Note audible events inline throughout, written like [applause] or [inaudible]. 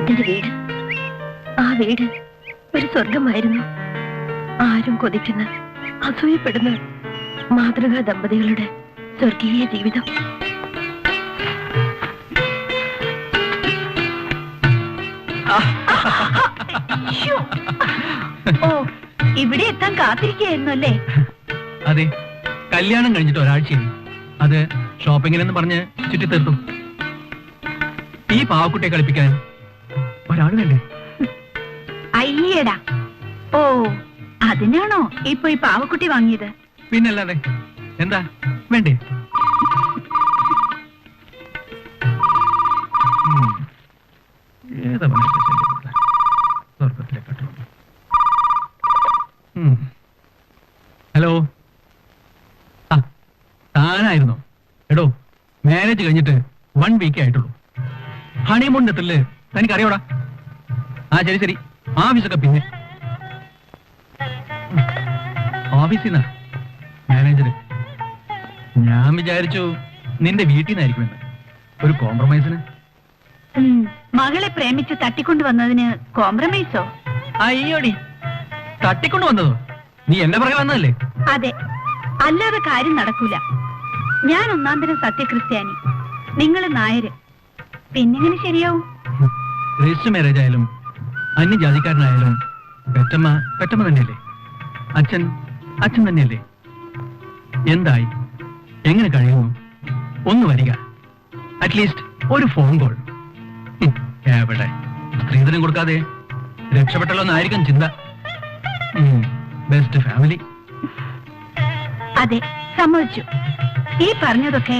ദൈവത്തിന്റെ വീട് ആ വീട് ഒരു സ്വർഗമായിരുന്നു ആരും കൊതിക്കുന്ന അസൂയപ്പെടുന്ന മാതൃകാ ദമ്പതികളുടെ സ്വർഗീയ ജീവിതം. ഓ ഇവിടെ എത്താൻ കാത്തിരിക്കുകയായിരുന്നു അല്ലേ? അതെ കല്യാണം കഴിഞ്ഞിട്ട് ഒരാഴ്ചയായി. അത് ഷോപ്പിങ്ങിനെന്ന് പറഞ്ഞ് ചുറ്റിത്തീർത്തു. ഈ പാവക്കുട്ടിയെ കളിപ്പിക്കാൻ ഒരാൾ വേണ്ടേ അയ്യടാ. ഓ അതിനാണോ ഇപ്പൊ ഈ പാവക്കുട്ടി വാങ്ങിയത്? പിന്നല്ലാതെ എന്താ വേണ്ടേ. ഏതാ. ഹലോ? ആ താനായിരുന്നു? എടോ മാരേജ് കഴിഞ്ഞിട്ട് വൺ വീക്കേ ആയിട്ടുള്ളൂ. ഹണിമൂണിന്റെ തനിക്കറിയോടാ തനിക്ക് അറിയോടാ ആ ശരി ശരി. ആവശ്യമൊക്കെ പിന്നെ. ഓഫീസിൽ നിന്നാ? മാനേജർ ഞാൻ വിചാരിച്ചു നിന്റെ വീട്ടിൽ നിന്നായിരിക്കുമെന്ന്. ഒരു കോംപ്രമൈസിന്? മകളെ പ്രേമിച്ച് തട്ടിക്കൊണ്ടു വന്നതിന് കോംപ്രമൈസോ? അയ്യോടി. തട്ടിക്കൊണ്ടു വന്നതോ? നീ എന്റെ പുറകെ വന്നതല്ലേ? അതെ. അല്ലാതെ കാര്യം നടക്കൂല. ഞാൻ ഒന്നാന്തരം സത്യക്രിസ്ത്യാനി. നിങ്ങൾ നായര്. പിന്നെങ്ങനെ ശരിയാവും? രജിസ്റ്റർ മാരേജ് ആയാലും അന്യജാതിക്കാരനായാലും പെറ്റമ്മ പെറ്റമ്മ തന്നെയല്ലേ? അച്ഛൻ അച്ഛൻ തന്നെയല്ലേ? എന്തായി? എങ്ങനെ കഴിയുന്നു ഒന്ന് വരിക. അറ്റ്ലീസ്റ്റ് ഒരു ഫോൺ കോൾ എവിടെ? സ്ത്രീധനം കൊടുക്കാതെ രക്ഷപ്പെട്ടല്ലോ എന്നായിരിക്കും ചിന്ത ബെസ്റ്റ് ഫാമിലി അതെ സമ്മതിച്ചു. ഈ പറഞ്ഞതൊക്കെ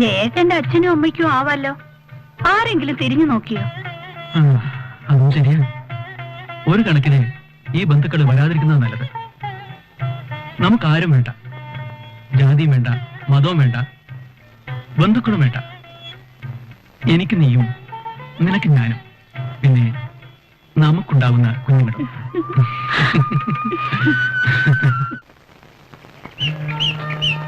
ജയേട്ടന്റെ അച്ഛനും അമ്മയ്ക്കും ആവാലോ ആരെങ്കിലും തിരിഞ്ഞു നോക്കിയോ? അതും ശരിയാണ്. ഒരു കണക്കിന് ഈ ബന്ധുക്കൾ വരാതിരിക്കുന്നത് നല്ലത്. നമുക്കാരും വേണ്ട. ജാതിയും വേണ്ട മതവും വേണ്ട ബന്ധുക്കളും വേണ്ട. എനിക്ക് നീയും നിനക്ക് ഞാനും. പിന്നെ നമുക്കുണ്ടാവുന്ന കുഞ്ഞുങ്ങളും. ജയേട്ടാ [laughs]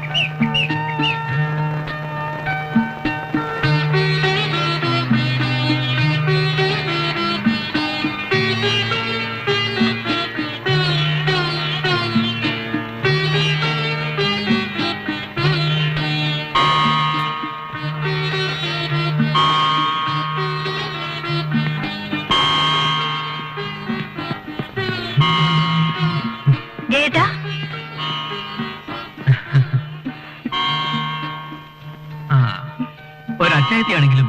ഒരച്ചായത്തിയാണെങ്കിലും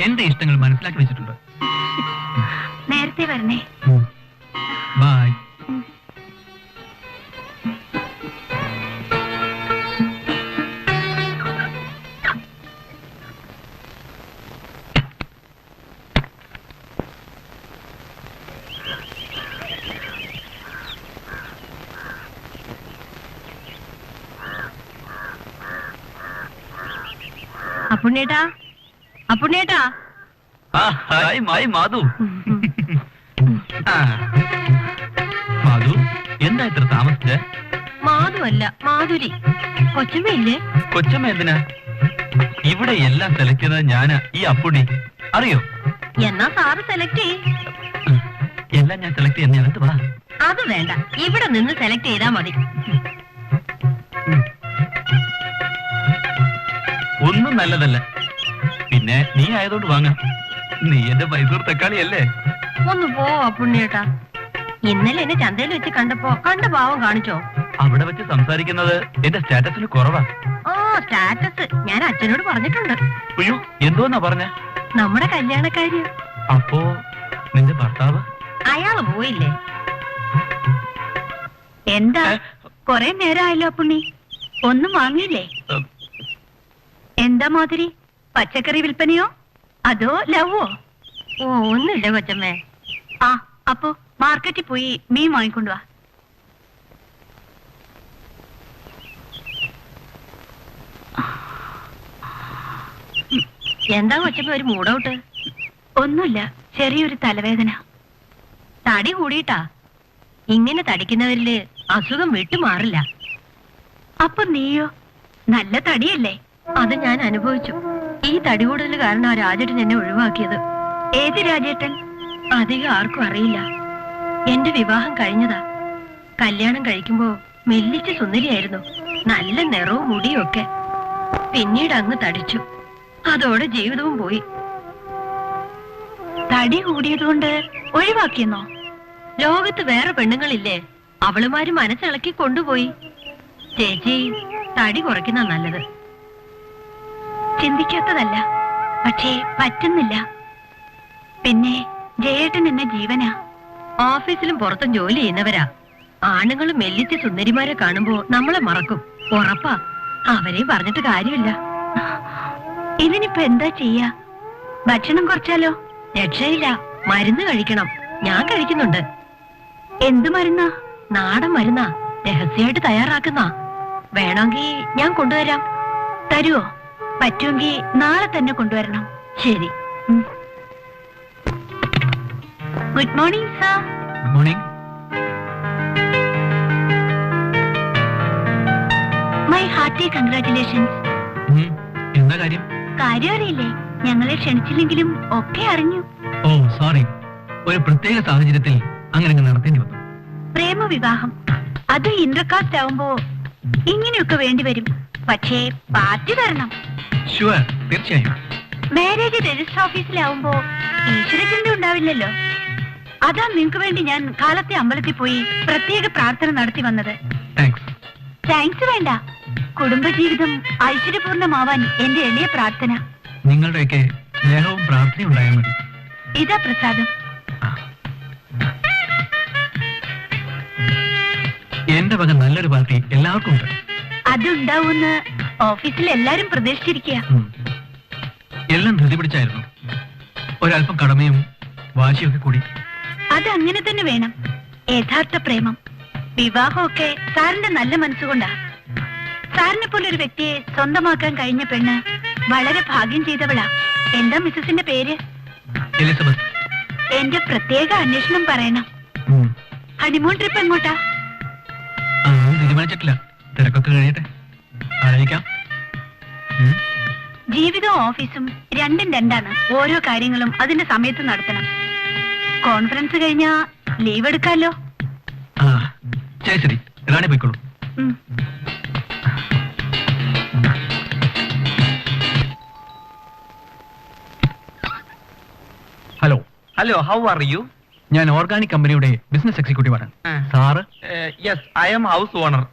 എന്റെ ഇഷ്ടങ്ങൾ മനസ്സിലാക്കി വെച്ചിട്ടുണ്ട്. നേരത്തെ വരണേ. ബായ്. അപ്പുണ്ണേട്ടാ അപ്പുണ്ണേട്ടാ ഹായ് മായി മാധു. ആ. മാധു എന്താ ഇത്ര താമസിച്ച? മാധു അല്ല മാധുരി. കൊച്ചമ്മയില്ലേ? കൊച്ചമ്മ എന്തിനാ? ഇവിടെ എല്ലാം സെലക്ട് ചെയ്തത് ഞാനാ ഈ അപ്പുണ്ണി. അറിയോ? എന്നാ സാറ് സെലക്ട് ചെയ് എല്ലാം ഞാൻ സെലക്ട് ചെയ്യുന്ന അകത്ത് വാ. അത് വേണ്ട ഇവിടെ നിന്ന് സെലക്ട് ചെയ്താ മതി. ഒന്നും നല്ലതല്ല. പിന്നെ നീ ആയതുകൊണ്ട് വാങ്ങാം. നീ എന്റെ മൈസൂർ തക്കാളി അല്ലേ ഒന്ന് പോവാ പുണ്യേട്ടാ. ഇന്നലെ എന്നെ ചന്തയിൽ വെച്ച് കണ്ടപ്പോ കണ്ട ഭാവം കാണിച്ചോ. അവിടെ വെച്ച് സംസാരിക്കുന്നത് എന്റെ സ്റ്റാറ്റസിന് കുറവാ. ഓ സ്റ്റാറ്റസ്. ഞാൻ അച്ഛനോട് പറഞ്ഞിട്ടുണ്ട്. അയ്യോ എന്തോന്നാ പറഞ്ഞ? നമ്മുടെ കല്യാണക്കാരി അപ്പോ നിന്റെ ഭർത്താവ്? അയാൾ പോയില്ലേ? എന്താ? കൊറേ നേരമായല്ലോ പുണ്ണി. ഒന്നും വാങ്ങിയില്ലേ? എന്താ മാതിരി? പച്ചക്കറി വിൽപ്പനയോ? അതോ ലവോ? ഓ ഒന്നുമില്ല കൊച്ചമ്മേ. ആ അപ്പോ മാർക്കറ്റിൽ പോയി മീൻ വാങ്ങിക്കൊണ്ടു വാ. എന്താ കൊച്ചമ്മ ഒരു മൂടൗട്ട്? ഒന്നുമില്ല ചെറിയൊരു തലവേദന. തടി കൂടിയിട്ടാ. ഇങ്ങനെ തടിക്കുന്നവരിൽ അസുഖം വിട്ടുമാറില്ല. അപ്പൊ നീയോ? നല്ല തടിയല്ലേ? അത് ഞാൻ അനുഭവിച്ചു. ഈ തടി കൂടുതൽ കാരണം ആ രാജേട്ടൻ എന്നെ ഒഴിവാക്കിയത്. ഏത് രാജേട്ടൻ? അധികം ആർക്കും അറിയില്ല. എന്റെ വിവാഹം കഴിഞ്ഞതാ. കല്യാണം കഴിക്കുമ്പോ മെല്ലിച്ച സുന്ദരിയായിരുന്നു. നല്ല നിറവും മുടിയും ഒക്കെ. പിന്നീട് അങ്ങ് തടിച്ചു. അതോടെ ജീവിതവും പോയി. തടി കൂടിയതുകൊണ്ട് ഒഴിവാക്കിയെന്നോ? ലോകത്ത് വേറെ പെണ്ണുങ്ങളില്ലേ? അവളുമാര് മനസ്സിളക്കി കൊണ്ടുപോയി. ചേച്ചി തടി കുറയ്ക്കുന്ന നല്ലത്. ചിന്തിക്കാത്തതല്ല. പക്ഷേ പറ്റുന്നില്ല. പിന്നെ ജയേട്ടൻ എന്ന ജീവനാ. ഓഫീസിലും പുറത്തും ജോലി ചെയ്യുന്നവരാ. ആണുങ്ങൾ മെല്ലിച്ച് സുന്ദരിമാരെ കാണുമ്പോ നമ്മളെ മറക്കും. ഉറപ്പാ. അവരെയും പറഞ്ഞിട്ട് കാര്യമില്ല. ഇതിനിപ്പോ എന്താ ചെയ്യാ? ഭക്ഷണം കുറച്ചാലോ? രക്ഷയില്ല. മരുന്ന് കഴിക്കണം. ഞാൻ കഴിക്കുന്നുണ്ട്. എന്ത് മരുന്നാ? നാടൻ മരുന്നാ. രഹസ്യമായിട്ട് തയ്യാറാക്കുന്ന. വേണമെങ്കിൽ ഞാൻ കൊണ്ടുവരാം. തരുവോ? പറ്റുമെങ്കിൽ നാളെ തന്നെ കൊണ്ടുവരണം. ശരി. Good morning sir good morning my hearty congratulations എന്താ കാര്യം? കാര്യം അറിയില്ലേ? ഞങ്ങളെ ക്ഷണിച്ചില്ലെങ്കിലും ഒക്കെ അറിഞ്ഞു. ഓ സോറി ഒരു പ്രത്യേക സാഹചര്യത്തിൽ അങ്ങനെ അങ്ങ് നടത്തേണ്ടി വന്നു. പ്രേമവിവാഹം. അത് ഇന്റർകാസ്റ്റ് ആവുമ്പോ ഇങ്ങനെയൊക്കെ വേണ്ടി വരും. പക്ഷേ പാർട്ടി തരണം. ഷുവർ തീർച്ചയായും. മാരേജ് രജിസ്റ്റർ ഓഫീസിലാവുമ്പോ ഈശ്വരചിന്ത ഉണ്ടാവില്ലല്ലോ. അതാ നിങ്ങൾക്ക് വേണ്ടി ഞാൻ കാലത്തെ അമ്പലത്തിൽ പോയി പ്രത്യേക പ്രാർത്ഥന നടത്തി വന്നത്. താങ്ക്സ് വേണ്ട. കുടുംബജീവിതം ഐശ്വര്യപൂർണമാവാൻ എന്റെ എളിയ പ്രാർത്ഥന. നിങ്ങളുടെയൊക്കെ സ്നേഹവും പ്രാർത്ഥനയും ഉണ്ടായാൽ മതി. ഇതാ പ്രസാദം. എന്റെ വക നല്ലൊരു പാർട്ടി എല്ലാവർക്കും ഉണ്ട്. അതുണ്ടാവൂന്ന് ഓഫീസിൽ എല്ലാരും പ്രതീക്ഷിച്ചിരിക്കുക എല്ലാം ധൃതി പിടിച്ചായിരുന്നു ഒരല്പം കടമയും വാശിയൊക്കെ കൂടി. അത് അങ്ങനെ തന്നെ വേണം. യഥാർത്ഥ പ്രേമം. വിവാഹമൊക്കെ സാറിന്റെ നല്ല മനസ്സുകൊണ്ടാ. സാറിനെ പോലെ ഒരു വ്യക്തിയെ സ്വന്തമാക്കാൻ കഴിഞ്ഞ പെണ്ണ് വളരെ ഭാഗ്യം ചെയ്തവളാ. എന്താ മിസ്സസിന്റെ പേര്? എലിസബത്ത്. എന്റെ പ്രത്യേക അന്വേഷണം പറയണം. ഹണിമൂൺ ട്രിപ്പ് എങ്ങോട്ടാ? തീരുമാനിച്ചിട്ടില്ല തിരക്കൊക്കെ കഴിയട്ടെ ആലോചിക്കാം. ജീവിതവും ഓഫീസും രണ്ടും രണ്ടാണ്. ഓരോ കാര്യങ്ങളും അതിന്റെ സമയത്ത് നടത്തണം. കോൺഫറൻസ് കഴിഞ്ഞാ ലീവ് എടുക്കാലോ? ആ ശരി ശരി. റാണി പോയിക്കോളൂ. Hello. Hello how are you ഞാൻ ഓർഗാനിക് കമ്പനിയുടെ ബിസിനസ് എക്സിക്യൂട്ടീവ് ആണ് sir? Yes I'm house owner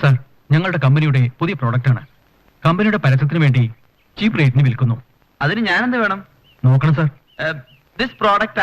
sir ഞങ്ങളുടെ കമ്പനിയുടെ പുതിയ പ്രോഡക്റ്റ് ആണ് കമ്പനിയുടെ പരസ്യത്തിന് വേണ്ടി ചീപ്പ് റേറ്റിന് വിൽക്കുന്നു. അതിന് ഞാൻ എന്ത് വേണം? നോക്കണം സാർ. This product